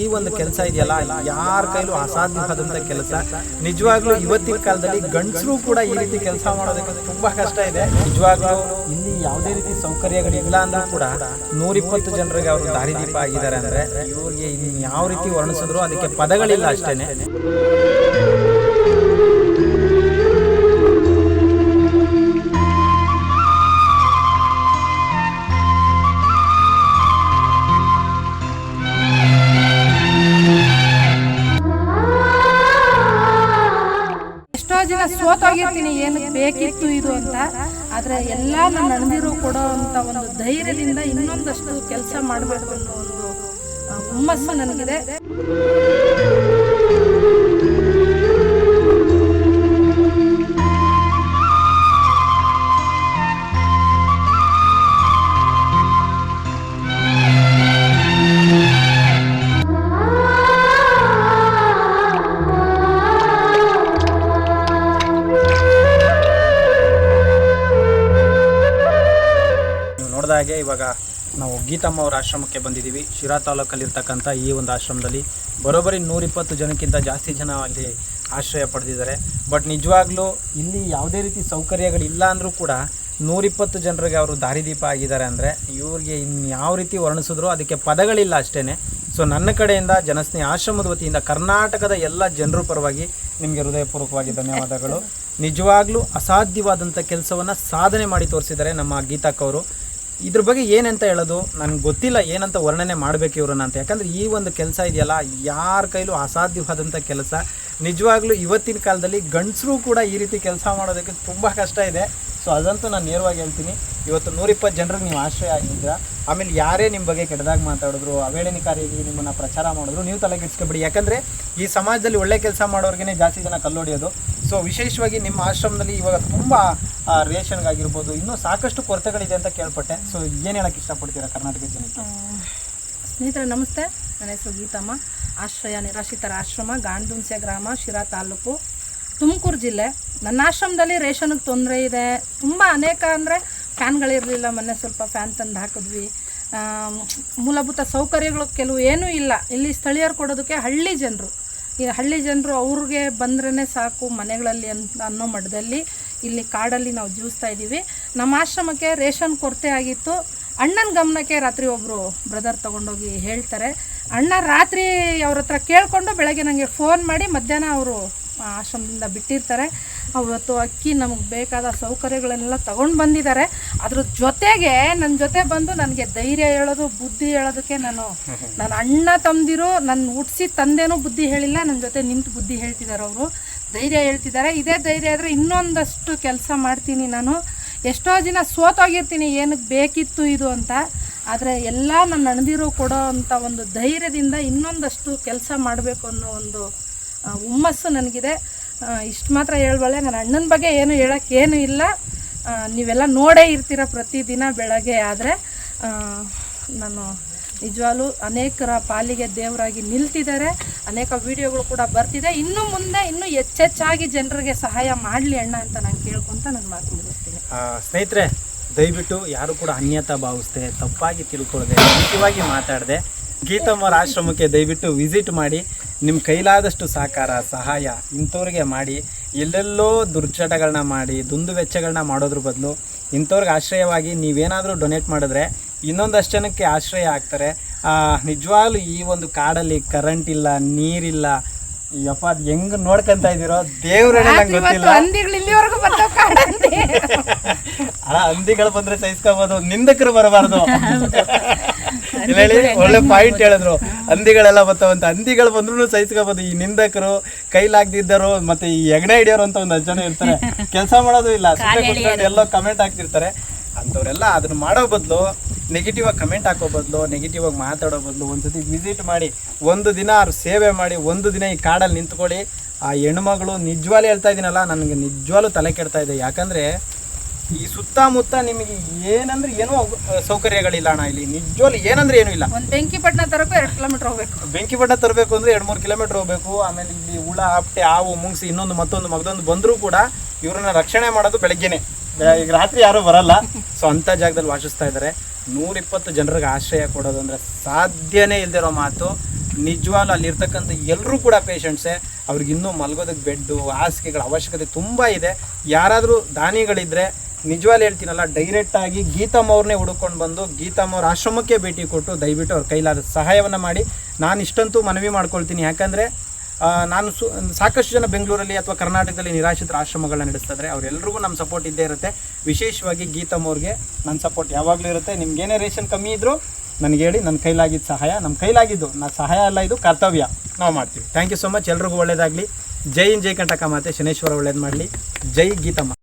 ಈ ಒಂದು ಕೆಲಸ ಇದೆಯಲ್ಲ, ಯಾರ ಕೈಲೂ ಅಸಾಧ್ಯವಾದಂತ ಕೆಲಸ. ನಿಜವಾಗ್ಲೂ ಇವತ್ತಿನ ಕಾಲದಲ್ಲಿ ಗಂಡಸರು ಕೂಡ ಈ ರೀತಿ ಕೆಲಸ ಮಾಡೋದಕ್ಕೆ ತುಂಬಾ ಕಷ್ಟ ಇದೆ. ನಿಜವಾಗ್ಲೂ ಇಲ್ಲಿ ಯಾವುದೇ ರೀತಿ ಸೌಕರ್ಯಗಳು ಇಲ್ಲ ಅಂದ್ರೂ ಕೂಡ ನೂರಿಪ್ಪತ್ತು ಜನರಿಗೆ ಅವರು ದಾರಿದೀಪ ಆಗಿದ್ದಾರೆ ಅಂದ್ರೆ ಇವ್ರಿಗೆ ಯಾವ ರೀತಿ ವರ್ಣಿಸಿದ್ರು ಅದಕ್ಕೆ ಪದಗಳಿಲ್ಲ ಅಷ್ಟೇನೆ. ಜನ ಸೋತೋಗಿರ್ತೀನಿ, ಏನು ಬೇಕಿತ್ತು ಇದು ಅಂತ. ಆದರೆ ಎಲ್ಲ ನನ್ನ ನಡೆದಿರೋ ಕೊಡೋ ಅಂತ ಒಂದು ಧೈರ್ಯದಿಂದ ಇನ್ನೊಂದಷ್ಟು ಕೆಲಸ ಮಾಡಬೇಕು ಅನ್ನೋ ಒಂದು ಹುಮ್ಮಸ್ಸು ನನಗಿದೆ. ಹಾಗೆ ಇವಾಗ ನಾವು ಗೀತಮ್ಮ ಅವರ ಆಶ್ರಮಕ್ಕೆ ಬಂದಿದ್ದೀವಿ. ಶಿರಾ ತಾಲೂಕಲ್ಲಿರ್ತಕ್ಕಂಥ ಈ ಒಂದು ಆಶ್ರಮದಲ್ಲಿ ಬರೋಬ್ಬರಿ ನೂರಿಪ್ಪತ್ತು ಜನಕ್ಕಿಂತ ಜಾಸ್ತಿ ಜನ ಅಲ್ಲಿ ಆಶ್ರಯ ಪಡೆದಿದ್ದಾರೆ. ಬಟ್ ನಿಜವಾಗ್ಲೂ ಇಲ್ಲಿ ಯಾವುದೇ ರೀತಿ ಸೌಕರ್ಯಗಳಿಲ್ಲ ಅಂದರೂ ಕೂಡ ನೂರಿಪ್ಪತ್ತು ಜನರಿಗೆ ಅವರು ದಾರಿದೀಪ ಆಗಿದ್ದಾರೆ ಅಂದರೆ ಇವ್ರಿಗೆ ಇನ್ನು ಯಾವ ರೀತಿ ವರ್ಣಿಸಿದ್ರು ಅದಕ್ಕೆ ಪದಗಳಿಲ್ಲ ಅಷ್ಟೇ ಸೊ ನನ್ನ ಕಡೆಯಿಂದ ಜನಸ್ನೇಹ ಆಶ್ರಮದ ವತಿಯಿಂದ ಕರ್ನಾಟಕದ ಎಲ್ಲ ಜನರ ಪರವಾಗಿ ನಿಮಗೆ ಹೃದಯಪೂರ್ವಕವಾಗಿ ಧನ್ಯವಾದಗಳು. ನಿಜವಾಗ್ಲೂ ಅಸಾಧ್ಯವಾದಂಥ ಕೆಲಸವನ್ನು ಸಾಧನೆ ಮಾಡಿ ತೋರಿಸಿದ್ದಾರೆ ನಮ್ಮ ಗೀತಾಕ್ ಅವರು ಇದ್ರ ಬಗ್ಗೆ ಏನಂತ ಹೇಳೋದು? ನನಗೆ ಗೊತ್ತಿಲ್ಲ ಏನಂತ ವರ್ಣನೆ ಮಾಡಬೇಕು ಇವ್ರನ್ನ ಅಂತ. ಯಾಕಂದರೆ ಈ ಒಂದು ಕೆಲಸ ಇದೆಯಲ್ಲ, ಯಾರ ಕೈಲೂ ಅಸಾಧ್ಯವಾದಂಥ ಕೆಲಸ. ನಿಜವಾಗ್ಲೂ ಇವತ್ತಿನ ಕಾಲದಲ್ಲಿ ಗಂಡಸರು ಕೂಡ ಈ ರೀತಿ ಕೆಲಸ ಮಾಡೋದಕ್ಕೆ ತುಂಬ ಕಷ್ಟ ಇದೆ. ಸೊ ಅದಂತೂ ನಾನು ನೇರವಾಗಿ ಹೇಳ್ತೀನಿ. ಇವತ್ತು ನೂರಿಪ್ಪತ್ತು ಜನರಿಗೆ ನೀವು ಆಶ್ರಯ ಆಗಿದ್ದೀರಾ? ಆಮೇಲೆ ಯಾರೇ ನಿಮ್ಮ ಬಗ್ಗೆ ಕೆಟ್ಟದಾಗಿ ಮಾತಾಡಿದ್ರು ಅವೇಳನಕಾರಿಯಾಗಿ ನಿಮ್ಮನ್ನು ಪ್ರಚಾರ ಮಾಡಿದ್ರು, ನೀವು ತಲೆಗೆಡ್ಸ್ಕೊಬಿಡಿ ಯಾಕಂದರೆ ಈ ಸಮಾಜದಲ್ಲಿ ಒಳ್ಳೆ ಕೆಲಸ ಮಾಡೋರಿಗೇ ಜಾಸ್ತಿ ಜನ ಕಲ್ಲೊಡೆಯೋದು. ಸೊ ವಿಶೇಷವಾಗಿ ನಿಮ್ಮ ಆಶ್ರಮದಲ್ಲಿ ಇವಾಗ ತುಂಬ ರೇಷನ್ಗಾಗಿರ್ಬೋದು ಇನ್ನೂ ಸಾಕಷ್ಟು ಕೊರತೆಗಳಿದೆ ಅಂತ ಕೇಳ್ಪಟ್ಟೆ. ಸೊ ಏನು ಹೇಳಕ್ಕೆ ಇಷ್ಟಪಡ್ತೀರಾ ಕರ್ನಾಟಕ ಜನಕ್ಕೆ? ಸ್ನೇಹಿತರೆ, ನಮಸ್ತೆ. ನನ್ನ ಹೆಸರು ಗೀತಮ್ಮ. ಆಶ್ರಯ ನಿರಾಶ್ರಿತರ ಆಶ್ರಮ, ಗಾಂಡುನ್ಸೆ ಗ್ರಾಮ, ಶಿರಾ ತಾಲೂಕು, ತುಮಕೂರು ಜಿಲ್ಲೆ. ನನ್ನ ಆಶ್ರಮದಲ್ಲಿ ರೇಷನ್ಗೆ ತೊಂದರೆ ಇದೆ. ತುಂಬ ಅನೇಕ ಅಂದರೆ ಫ್ಯಾನ್ಗಳಿರಲಿಲ್ಲ. ಮೊನ್ನೆ ಸ್ವಲ್ಪ ಫ್ಯಾನ್ ತಂದು ಹಾಕಿದ್ವಿ. ಮೂಲಭೂತ ಸೌಕರ್ಯಗಳು ಕೆಲವು ಏನೂ ಇಲ್ಲ. ಇಲ್ಲಿ ಸ್ಥಳೀಯರು ಕೊಡೋದಕ್ಕೆ ಹಳ್ಳಿ ಜನರು. ಈ ಹಳ್ಳಿ ಜನರು ಅವ್ರಿಗೆ ಬಂದ್ರೇ ಸಾಕು ಮನೆಗಳಲ್ಲಿ ಅಂತ ಅನ್ನೋ ಮಠದಲ್ಲಿ ಇಲ್ಲಿ ಕಾಡಲ್ಲಿ ನಾವು ಜೀವಿಸ್ತಾ ಇದ್ದೀವಿ. ನಮ್ಮ ಆಶ್ರಮಕ್ಕೆ ರೇಷನ್ ಕೊರತೆ ಆಗಿತ್ತು. ಅಣ್ಣನ ಗಮನಕ್ಕೆ ರಾತ್ರಿ ಒಬ್ಬರು ಬ್ರದರ್ ತೊಗೊಂಡೋಗಿ ಹೇಳ್ತಾರೆ. ಅಣ್ಣ ರಾತ್ರಿ ಅವ್ರ ಹತ್ರ ಕೇಳಿಕೊಂಡು ಬೆಳಗ್ಗೆ ನನಗೆ ಫೋನ್ ಮಾಡಿ ಮಧ್ಯಾಹ್ನ ಅವರು ಆಶ್ರಮದಿಂದ ಬಿಟ್ಟಿರ್ತಾರೆ. ಅವತ್ತು ಅಕ್ಕಿ ನಮಗೆ ಬೇಕಾದ ಸೌಕರ್ಯಗಳನ್ನೆಲ್ಲ ತಗೊಂಡು ಬಂದಿದ್ದಾರೆ. ಅದ್ರ ಜೊತೆಗೆ ನನ್ನ ಜೊತೆ ಬಂದು ನನಗೆ ಧೈರ್ಯ ಹೇಳೋದು ಬುದ್ಧಿ ಹೇಳೋದಕ್ಕೆ ನಾನು ನನ್ನ ಅಣ್ಣ ತಮ್ಮದಿರು ನನ್ನ ಹುಟ್ಟಿಸಿ ತಂದೆನೂ ಬುದ್ಧಿ ಹೇಳಿಲ್ಲ ನನ್ನ ಜೊತೆ ನಿಂತು ಬುದ್ಧಿ ಹೇಳ್ತಿದ್ದಾರೆ ಅವರು. ಧೈರ್ಯ ಹೇಳ್ತಿದ್ದಾರೆ. ಇದೇ ಧೈರ್ಯ ಆದರೆ ಇನ್ನೊಂದಷ್ಟು ಕೆಲಸ ಮಾಡ್ತೀನಿ ನಾನು. ಎಷ್ಟೋ ಜನ ಸೋತೋಗಿರ್ತೀನಿ ಏನಕ್ಕೆ ಬೇಕಿತ್ತು ಇದು ಅಂತ. ಆದರೆ ಎಲ್ಲ ನನ್ನ ನಡೆದಿರೋ ಕೊಡೋ ಅಂಥ ಒಂದು ಧೈರ್ಯದಿಂದ ಇನ್ನೊಂದಷ್ಟು ಕೆಲಸ ಮಾಡಬೇಕು ಅನ್ನೋ ಒಂದು ಹುಮ್ಮಸ್ಸು ನನಗಿದೆ. ಇಷ್ಟು ಮಾತ್ರ ಹೇಳ್ಬಲ್ಲೆ, ನನ್ನ ಅಣ್ಣನ ಬಗ್ಗೆ ಏನು ಹೇಳೋಕ್ಕೇನು ಇಲ್ಲ. ನೀವೆಲ್ಲ ನೋಡೇ ಇರ್ತೀರ ಪ್ರತಿದಿನ ಬೆಳಗ್ಗೆ, ಆದರೆ ನಾನು ನಿಜವಾಗ್ಲೂ ಅನೇಕರ ಪಾಲಿಗೆ ದೇವರಾಗಿ ನಿಲ್ತಿದ್ದಾರೆ. ಅನೇಕ ವಿಡಿಯೋಗಳು ಕೂಡ ಬರ್ತಿದೆ. ಇನ್ನು ಮುಂದೆ, ಇನ್ನೂ ಹೆಚ್ಚೆಚ್ಚಾಗಿ ಜನರಿಗೆ ಸಹಾಯ ಮಾಡಲಿ ಅಣ್ಣ ಅಂತ ನಾನು ಕೇಳ್ಕೊತ ನನ್ನ ಮಾತು ಮುಗಿಸ್ತೀನಿ. ಸ್ನೇಹಿತರೆ, ದಯವಿಟ್ಟು ಯಾರು ಕೂಡ ಅನ್ಯತಾ ಭಾವಿಸ್ದೆ, ತಪ್ಪಾಗಿ ತಿಳ್ಕೊಳ್ಳದೆ ಮುಖ್ಯವಾಗಿ ಮಾತಾಡದೆ ಗೀತಮ್ಮರ ಆಶ್ರಮಕ್ಕೆ ದಯವಿಟ್ಟು ವಿಸಿಟ್ ಮಾಡಿ ನಿಮ್ಮ ಕೈಲಾದಷ್ಟು ಸಹಕಾರ ಸಹಾಯ ಇಂಥವ್ರಿಗೆ ಮಾಡಿ ಎಲ್ಲೆಲ್ಲೋ ದುರ್ಚಟಗಳನ್ನ ಮಾಡಿ ದುಂದು ವೆಚ್ಚಗಳನ್ನ ಮಾಡೋದ್ರ ಬದಲು ಇಂಥವ್ರಿಗೆ ಆಶ್ರಯವಾಗಿ ನೀವೇನಾದರೂ ಡೊನೇಟ್ ಮಾಡಿದ್ರೆ ಇನ್ನೊಂದಷ್ಟು ಜನಕ್ಕೆ ಆಶ್ರಯ ಆಗ್ತಾರೆ. ನಿಜವಾಗ್ಲೂ ಈ ಒಂದು ಕಾಡಲ್ಲಿ ಕರೆಂಟ್ ಇಲ್ಲ ನೀರಿಲ್ಲ ಯಪ್ಪ ಅದು ಹೆಂಗ್ ನೋಡ್ಕೊಂತ ಇದ್ದೀರೋ ದೇವ್ರೇ ನಂಗೆ ಗೊತ್ತಿಲ್ಲ. ಅಲ್ಲ ಹಂದಿಗಳು ಬಂದ್ರೆ ಸಹಿಸ್ಕೋಬಹುದು ನಿಂದಕರು ಬರಬಾರ್ದು. ಹೇಳಿ ಒಳ್ಳೆ ಪಾಯಿಂಟ್ ಹೇಳಿದ್ರು. ಹಂದಿಗಳೆಲ್ಲ ಬರ್ತಾವಂತ ಹಂದಿಗಳು ಬಂದ್ರು ಸಹಿಸ್ಕೋಬೋದು. ಈ ನಿಂದಕರು ಕೈಲಾಗ್ದಿದ್ದರು ಮತ್ತೆ ಈ ಹೆಗ್ಣೆ ಹಿಡಿಯೋರು ಅಂತ ಒಂದು ಜನ ಇರ್ತಾರೆ. ಕೆಲಸ ಮಾಡೋದು ಇಲ್ಲ. ಸುಮ್ಮನೆ ಕುತ್ಕೊಂಡು ಎಲ್ಲೋ ಕಮೆಂಟ್ ಹಾಕ್ತಿರ್ತಾರೆ. ಅಂಥವ್ರೆಲ್ಲ ಅದನ್ನ ಮಾಡೋ ಬದಲು ನೆಗೆಟಿವ್ ಆಗಿ ಕಮೆಂಟ್ ಹಾಕೋ ಬದಲು ನೆಗೆಟಿವ್ ಆಗಿ ಮಾತಾಡೋ ಬದಲು ಒಂದ್ಸತಿ ವಿಸಿಟ್ ಮಾಡಿ ಒಂದು ದಿನ ಅವ್ರ ಸೇವೆ ಮಾಡಿ ಒಂದು ದಿನ ಈ ಕಾಡಲ್ಲಿ ನಿಂತ್ಕೊಳ್ಳಿ. ಆ ಹೆಣ್ಮಗಳು ನಿಜವಾಗ್ಲೂ ಹೇಳ್ತಾ ಇದೀನಲ್ಲ ನನಗೆ ನಿಜವಾಗ್ಲೂ ತಲೆ ಕೆಡ್ತಾ ಇದೆ. ಯಾಕಂದ್ರೆ ಈ ಸುತ್ತಮುತ್ತ ನಿಮಗೆ ಏನಂದ್ರೆ ಏನೋ ಸೌಕರ್ಯಗಳಿಲ್ಲ ಅಣ್ಣ ಇಲ್ಲಿ. ನಿಜವಲ್ಲಿ ಏನಂದ್ರೆ ಏನೂ ಇಲ್ಲ. ಒಂದು ಬೆಂಕಿಪಟ್ಟಣ ತರಕ್ಕೂ ಎರಡು ಕಿಲೋಮೀಟರ್ ಹೋಗ್ಬೇಕು. ಬೆಂಕಿಪಟ್ಟಣ ತರಬೇಕು ಅಂದ್ರೆ ಎರಡು ಮೂರು ಕಿಲೋಮೀಟರ್ ಹೋಗ್ಬೇಕು. ಆಮೇಲೆ ಇಲ್ಲಿ ಹುಳ ಆಪ್ಟೆ ಹಾವು ಮುಂಗ್ಸಿ ಇನ್ನೊಂದು ಮತ್ತೊಂದು ಮಗದೊಂದು ಬಂದರೂ ಕೂಡ ಇವ್ರನ್ನ ರಕ್ಷಣೆ ಮಾಡೋದು ಬೆಳಗ್ಗೆನೆ. ಈಗ ರಾತ್ರಿ ಯಾರೂ ಬರಲ್ಲ. ಸೊ ಅಂಥ ಜಾಗದಲ್ಲಿ ವಾಸಿಸ್ತಾ ಇದ್ದಾರೆ. ನೂರಿಪ್ಪತ್ತು ಜನರಿಗೆ ಆಶ್ರಯ ಕೊಡೋದು ಅಂದ್ರೆ ಸಾಧ್ಯನೇ ಇಲ್ದಿರೋ ಮಾತು. ನಿಜವಾಗ್ಲೂ ಅಲ್ಲಿರ್ತಕ್ಕಂಥ ಎಲ್ಲರೂ ಕೂಡ ಪೇಷಂಟ್ಸೇ ಅವ್ರಿಗೆ ಇನ್ನೂ ಮಲಗೋದಕ್ಕೆ ಬೆಡ್ಡು ಹಾಸಿಗೆಗಳ ಅವಶ್ಯಕತೆ ತುಂಬ ಇದೆ. ಯಾರಾದರೂ ದಾನಿಗಳಿದ್ದರೆ ನಿಜವಾಗ್ಲೂ ಹೇಳ್ತೀನಲ್ಲ ಡೈರೆಕ್ಟಾಗಿ ಗೀತಮ್ಮ ಅವ್ರನ್ನೇ ಹುಡುಕೊಂಡು ಬಂದು ಗೀತಮ್ಮ ಅವ್ರ ಆಶ್ರಮಕ್ಕೆ ಭೇಟಿ ಕೊಟ್ಟು ದಯವಿಟ್ಟು ಅವ್ರ ಕೈಲಾದ ಸಹಾಯವನ್ನು ಮಾಡಿ. ನಾನು ಇಷ್ಟಂತೂ ಮನವಿ ಮಾಡ್ಕೊಳ್ತೀನಿ. ಯಾಕಂದರೆ ನಾನು ಸು, ಸಾಕಷ್ಟು ಜನ ಬೆಂಗಳೂರಲ್ಲಿ ಅಥವಾ ಕರ್ನಾಟಕದಲ್ಲಿ ನಿರಾಶ್ರಿತರ ಆಶ್ರಮಗಳನ್ನ ನಡೆಸ್ತಾರೆ. ಅವರೆಲ್ಲರಿಗೂ ನಮ್ಮ ಸಪೋರ್ಟ್ ಇದ್ದೇ ಇರುತ್ತೆ. ವಿಶೇಷವಾಗಿ ಗೀತಾ ಅವ್ರಿಗೆ ನನ್ನ ಸಪೋರ್ಟ್ ಯಾವಾಗಲೂ ಇರುತ್ತೆ. ನಿಮ್ಗೇನೇ ರೇಷನ್ ಕಮ್ಮಿ ಇದ್ದರೂ ನನಗೆ ಹೇಳಿ ನನ್ನ ಕೈಲಾಗಿದ್ದ ಸಹಾಯ ನಮ್ಮ ಕೈಲಾಗಿದ್ದು, ನಾ ಸಹಾಯ ಅಲ್ಲ, ಇದು ಕರ್ತವ್ಯ. ನಾವು ಮಾಡ್ತೀವಿ. ಥ್ಯಾಂಕ್ ಯು ಸೊ ಮಚ್ ಎಲ್ರಿಗೂ ಒಳ್ಳೇದಾಗಲಿ. ಜೈ ಇನ್ ಜೈ ಕಂಟಕ ಮಾತೆ. ಶನೇಶ್ವರ ಒಳ್ಳೇದು ಮಾಡಲಿ. ಜೈ ಗೀತಮ್ಮ.